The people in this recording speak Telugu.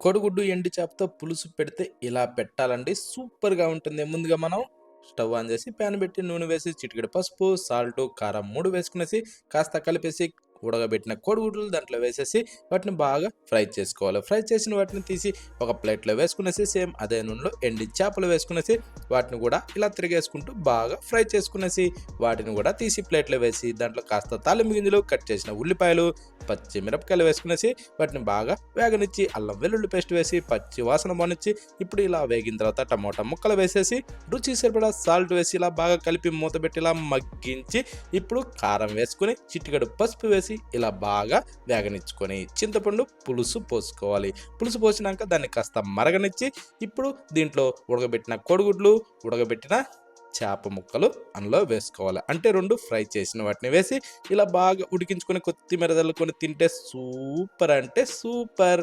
కొడుగుడ్డు ఎండు చేపతో పులుసు పెడితే ఇలా పెట్టాలండి సూపర్‌గా ఉంటుంది. ముందుగా మనం స్టవ్ ఆన్ చేసి ప్యాన్ పెట్టి నూనె వేసి చిటికెడు పసుపు, సాల్టు, కారం మూడు వేసుకునేసి కాస్త కలిపేసి ఉడకబెట్టిన కోడిగుడ్లు దాంట్లో వేసేసి వాటిని బాగా ఫ్రై చేసుకోవాలి. ఫ్రై చేసిన వాటిని తీసి ఒక ప్లేట్‌లో వేసుకునేసి సేమ్ అదే నూనెలో ఎండి చేపలు వేసుకునేసి వాటిని కూడా ఇలా తిరిగేసుకుంటూ బాగా ఫ్రై చేసుకునేసి వాటిని కూడా తీసి ప్లేట్‌లో వేసి దాంట్లో కాస్త తాలింపు గింజలు, కట్ చేసిన ఉల్లిపాయలు, పచ్చి మిరపకాయలు వేసుకునేసి వాటిని బాగా వేగనిచ్చి అల్లం వెల్లుల్లి పేస్ట్ వేసి పచ్చి వాసన పోనిచ్చి ఇప్పుడు ఇలా వేగిన తర్వాత టమోటా ముక్కలు వేసేసి రుచి సరిపడా సాల్ట్ వేసి ఇలా బాగా కలిపి మూత పెట్టి ఇలా మగ్గించి ఇప్పుడు కారం వేసుకొని చిటికడు పసుపు వేసి వేసి ఇలా బాగా వేగనిచ్చుకొని చింతపండు పులుసు పోసుకోవాలి. పులుసు పోసినాక దాన్ని కాస్త మరగనిచ్చి ఇప్పుడు దీంట్లో ఉడకబెట్టిన కోడిగుడ్లు ఉడకబెట్టిన చేప ముక్కలు అందులో వేసుకోవాలి. అంటే రెండు ఫ్రై చేసిన వాటిని వేసి ఇలా బాగా ఉడికించుకొని కొత్తిమీర చల్లుకొని తింటే సూపర్ అంటే సూపర్.